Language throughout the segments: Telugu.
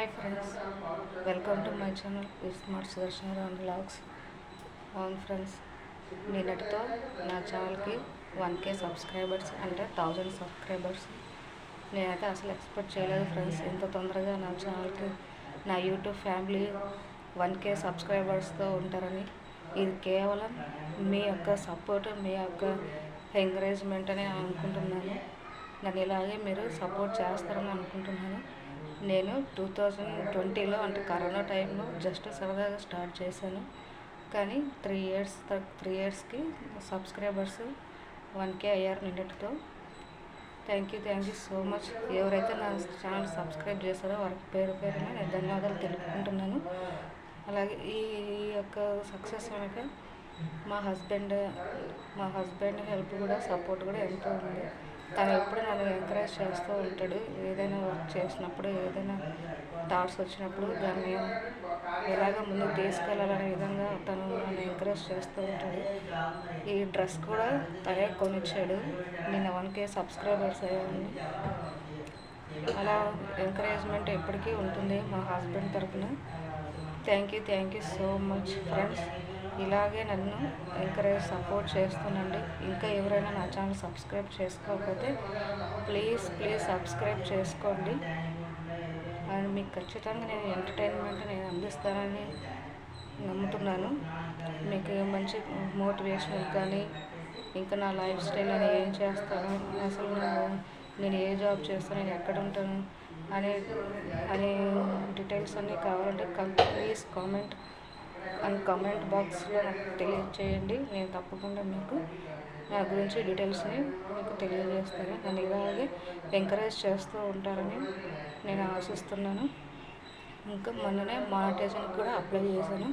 Hi friends welcome to my channel smart Sudarshana Ram blogs అవును ఫ్రెండ్స్ నిన్నటితో నా ఛానల్కి వన్ కే సబ్స్క్రైబర్స్ అంటే థౌజండ్ సబ్స్క్రైబర్స్ నేనైతే అసలు ఎక్స్పెక్ట్ చేయలేదు ఫ్రెండ్స్ ఇంత తొందరగా నా ఛానల్కి నా యూట్యూబ్ ఫ్యామిలీ వన్ కే సబ్స్క్రైబర్స్తో ఉంటారని. ఇది కేవలం మీ యొక్క సపోర్ట్ మీ యొక్క ఎంకరేజ్మెంట్ అని అనుకుంటున్నాను. నన్ను ఇలాగే మీరు సపోర్ట్ చేస్తారని అనుకుంటున్నాను. నేను టూ థౌజండ్ ట్వంటీలో అంటే కరోనా టైంలో జస్ట్ సరదాగా స్టార్ట్ చేశాను. కానీ త్రీ ఇయర్స్ త్రీ ఇయర్స్కి సబ్స్క్రైబర్స్ వన్ కే అయ్యారు నిన్నటితో. Thank you thank you so much. ఎవరైతే నా ఛానల్ సబ్స్క్రైబ్ చేశారో వారికి పేరు పేరున నేను ధన్యవాదాలు తెలుపుకుంటున్నాను. అలాగే ఈ యొక్క సక్సెస్ వెనక మా హస్బెండ్ మా హస్బెండ్ హెల్ప్ కూడా సపోర్ట్ కూడా ఎంతో ఉంది. తను ఎప్పుడు నన్ను ఎంకరేజ్ చేస్తూ ఉంటాడు. ఏదైనా వర్క్ చేసినప్పుడు ఏదైనా థాట్స్ వచ్చినప్పుడు దాన్ని ఎలాగ ముందుకు తీసుకెళ్ళాలనే విధంగా తను నన్ను ఎంకరేజ్ చేస్తూ ఉంటాడు. ఈ డ్రెస్ కూడా తనే కొనిచ్చాడు. నిన్న వన్ కే సబ్స్క్రైబర్స్ అయ్యాను అలా ఎంకరేజ్మెంట్ ఎప్పటికీ ఉంటుంది మా హస్బెండ్ తరఫున thank you thank you so much friends. ఇలాగే నన్ను ఎంకరేజ్ సపోర్ట్ చేస్తుండండి. ఇంకా ఎవరైనా నా ఛానల్ సబ్స్క్రైబ్ చేసుకోకపోతే ప్లీజ్ ప్లీజ్ సబ్స్క్రైబ్ చేసుకోండి. అండ్ మీకు ఖచ్చితంగా నేను ఎంటర్టైన్మెంట్ నేను అందిస్తానని నమ్ముతున్నాను. మీకు మంచి మోటివేషన్ కానీ ఇంకా నా లైఫ్ స్టైల్ నేను ఏం చేస్తాను అసలు నేను ఏ జాబ్ చేస్తాను నేను ఎక్కడ ఉంటాను అనే అనే డీటెయిల్స్ అన్నీ కావాలంటే ప్లీజ్ కామెంట్ అండ్ కామెంట్ బాక్స్లో నాకు తెలియజేయండి నేను తప్పకుండా మీకు నా గురించి డీటెయిల్స్ని మీకు తెలియజేస్తాను. నన్ను ఇలాగే ఎంకరేజ్ చేస్తూ ఉంటారని నేను ఆశిస్తున్నాను. ఇంకా మొన్ననే మానిటైజేషన్కి కూడా అప్లై చేశాను.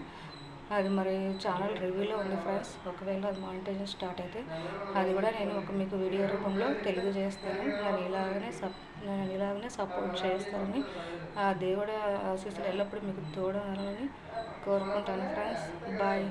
అది మరి ఛానల్ రివ్యూలో ఉంది ఫ్రెండ్స్ ఒకవేళ అది మానిటైజేషన్ స్టార్ట్ అయితే అది కూడా నేను ఒక మీకు వీడియో రూపంలో తెలియజేస్తాను. నేను ఇలాగనే సప్ నేను ఇలాగనే సపోర్ట్ చేస్తానని ఆ దేవుడు ఆశీస్సులు ఎల్లప్పుడూ మీకు తోడాలని కోరుకుంటాను ఫ్రెండ్స్ బాయ్